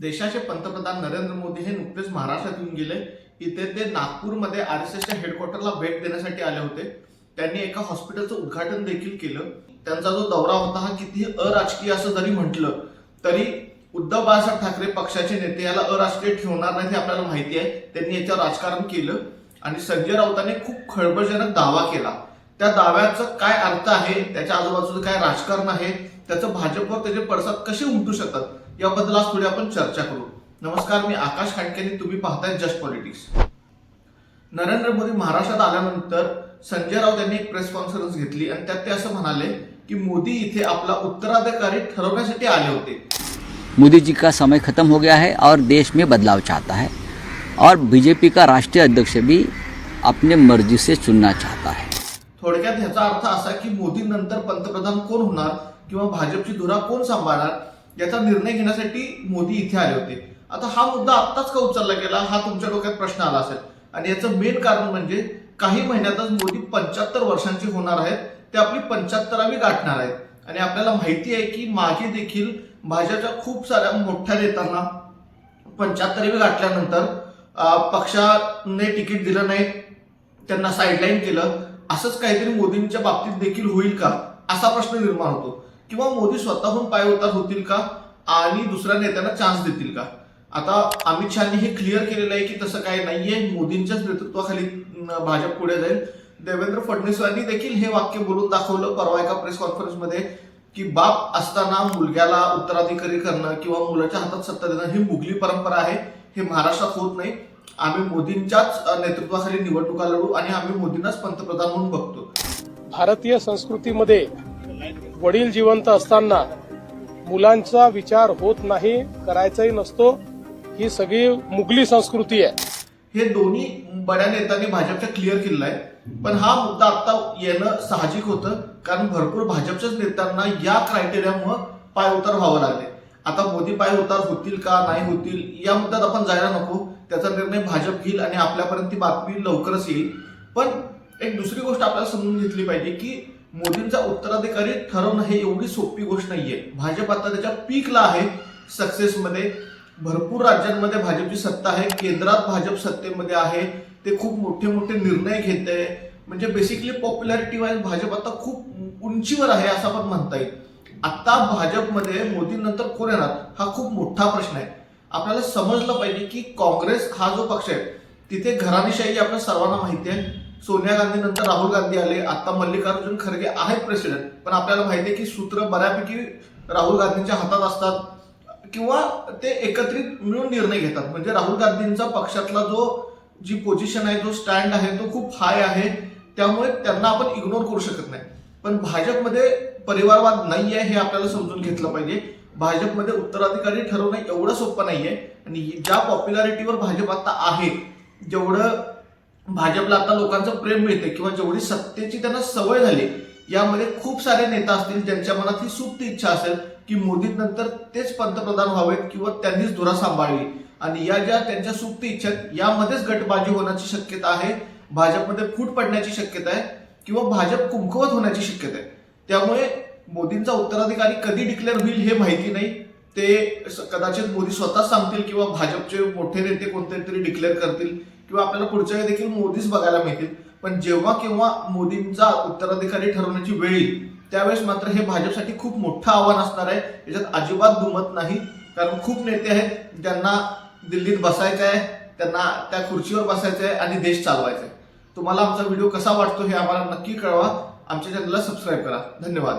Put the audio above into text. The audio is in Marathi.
देशाचे पंतप्रधान नरेंद्र मोदी हे नुकतेच महाराष्ट्रात येऊन गेले. इथे ते नागपूरमध्ये आर एस एसच्या हेडक्वार्टरला भेट देण्यासाठी आले होते. त्यांनी एका हॉस्पिटलचं उद्घाटन देखील केलं. त्यांचा जो दौरा होता हा कितीही अराजकीय असं जरी म्हटलं तरी उद्धव बाळासाहेब ठाकरे पक्षाचे नेते याला अराजकीय ठेवणार नाही हे आपल्याला माहिती आहे. त्यांनी याच्यावर राजकारण केलं आणि संजय राऊतांनी खूप खळबळजनक दावा केला. त्या दाव्याचं काय अर्थ आहे? त्याच्या आजूबाजूचं काय राजकारण आहे? त्याचं भाजपवर त्याचे पडसाद कसे उमटू शकतात? याबद्दल आज थोडी आपण चर्चा करू. नमस्कार मी आकाश खांडके आणि तुम्ही पाहताय जस्ट पॉलिटिक्स. नरेंद्र मोदी महाराष्ट्रात आल्यानंतर संजय राऊत यांनी एक प्रेस कॉन्फरन्स घेतली आणि त्यात ते असं म्हणाले की मोदी इथे आपला उत्तराधिकारी ठरवण्यासाठी आले होते. मोदी जी का समय खत्म हो गया है और देश में बदलाव चाहता है? और बीजेपी का राष्ट्रीय अध्यक्ष भी अपने मर्जी से चुनना चाहता है। थोडक्यात ह्याचा अर्थ असा की मोदी नंतर पंतप्रधान कोण होणार किंवा भाजपची धुरा कोण सांभाळणार याचा निर्णय घेण्यासाठी मोदी इथे आले होते. आता हा मुद्दा आत्ताच का उचलला गेला हा तुमच्या डोक्यात प्रश्न आला असेल. आणि याचं मेन कारण म्हणजे काही महिन्यातच मोदी पंच्याहत्तर वर्षांचे होणार आहेत ते आपली पंच्याहत्तरावी गाठणार आहेत. आणि आपल्याला माहिती आहे की मागे देखील भाजपच्या खूप साऱ्या मोठ्या नेत्यांना पंच्याहत्तरावी गाठल्यानंतर पक्षाने तिकीट दिलं नाही त्यांना साईडलाईन केलं असंच काहीतरी मोदींच्या बाबतीत देखील होईल का? असा प्रश्न निर्माण होतो. किंवा मोदी स्वतःहून पाय उतार होतील का? आणि दुसऱ्या नेत्यांना चान्स देतील का? आता अमित शहानी हे क्लिअर केलेलं आहे की तसं काही नाहीये. मोदींच्याच नेतृत्वाखाली भाजप पुढे जाईल. देवेंद्र फडणवीस यांनी देखील हे वाक्य बोलून दाखवलं परवा एका प्रेस कॉन्फरन्समध्ये की बाप असताना मुलग्याला उत्तराधिकारी करणं किंवा मुलाच्या हातात सत्ता देणं ही मुघली परंपरा आहे. हे महाराष्ट्रात होत नाही. आम्ही मोदींच्याच नेतृत्वाखाली निवडणुका लढू आणि आम्ही मोदींनाच पंतप्रधान म्हणून बघतो. भारतीय संस्कृतीमध्ये वडील जिवंत असताना मुलांचा विचार होत नाही करायचाही नसतो. ही सगळी मुघली संस्कृती आहे. हे दोन्ही बड्या नेत्यांनी भाजपच्या क्लिअर केलेलं आहे पण हा मुद्दा आता येणं साहजिक होतं कारण भरपूर भाजपच्याच नेत्यांना या क्रायटेरियामुळे पाय उतार व्हावं लागले. आता मोदी पाय उतार होतील का नाही होतील या मुद्द्यात आपण जायला नको. त्याचा निर्णय भाजप घेईल आणि आपल्यापर्यंत ती बातमी लवकरच येईल. पण एक दुसरी गोष्ट आपल्याला समजून घेतली पाहिजे की मोदींचा उत्तराधिकारी ठरवणं हे एवढी सोपी गोष्ट नाहीये. भाजप आता त्याच्या पीकला आहे. सक्सेसमध्ये भरपूर राज्यांमध्ये भाजपची सत्ता आहे. केंद्रात भाजप सत्तेमध्ये आहे. ते खूप मोठे मोठे निर्णय घेते म्हणजे बेसिकली पॉप्युलॅरिटी वाईज भाजप आता खूप उंचीवर आहे असं आपण म्हणता येईल. आता भाजपमध्ये मोदींनंतर कोण येणार? हा खूप मोठा प्रश्न आहे. आपल्याला समजलं पाहिजे की काँग्रेस हा जो पक्ष आहे तिथे घराणेशाही आपल्या सर्वांना माहिती आहे. सोनिया गांधी नंतर राहुल गांधी आले आता मल्लिकार्जुन खरगे आहेत प्रेसिडेंट पण आपल्याला माहिती आहे की सूत्र बऱ्यापैकी राहुल गांधींच्या हातात असतात किंवा ते एकत्रित मिळून निर्णय घेतात. म्हणजे राहुल गांधींचा पक्षातला जो जी पोझिशन आहे जो स्टँड आहे तो खूप हाय आहे त्यामुळे त्यांना आपण इग्नोर करू शकत नाही. पण भाजपमध्ये परिवारवाद नाही आहे हे आपल्याला समजून घेतलं पाहिजे. भाजपमध्ये उत्तराधिकारी ठरवणं एवढं सोपं नाही आहे आणि ज्या पॉप्युलॅरिटीवर भाजप आता आहे जेवढं भाजपला आता लोकांचं प्रेम मिळते किंवा जेवढी सत्तेची त्यांना सवय झाली यामध्ये खूप सारे नेता असतील ज्यांच्या मनात ही सुप्त इच्छा असेल की मोदी नंतर तेच पंतप्रधान व्हावेत किंवा त्यांनीच धुरा सांभाळली आणि या ज्या त्यांच्या सुप्त इच्छा आहेत यामध्येच गटबाजी होण्याची शक्यता आहे भाजपमध्ये फूट पडण्याची शक्यता आहे किंवा भाजप कुमकुवत होण्याची शक्यता आहे. त्यामुळे मोदींचा उत्तराधिकारी कधी डिक्लेअर होईल हे माहिती नाही. ते स- कदाचित मोदी स्वतः सांगतील किंवा भाजपचे मोठे नेते कोणते तरी डिक्लेअर करतील. किंवा आपल्याला पुढच्या वेळी देखील मोदीच बघायला मिळतील. पण जेव्हा केव्हा मोदींचा उत्तराधिकारी ठरवण्याची वेळ येईल त्यावेळेस मात्र हे भाजपसाठी खूप मोठं आव्हान असणार आहे. याच्यात अजिबात दुमत नाही. कारण खूप नेते आहेत ज्यांना दिल्लीत बसायचं आहे त्यांना त्या खुर्चीवर बसायचं आहे आणि देश चालवायचा आहे. तुम्हाला आमचा व्हिडिओ कसा वाटतो हे आम्हाला नक्की कळवा. आमच्या चॅनलला सबस्क्राईब करा. धन्यवाद.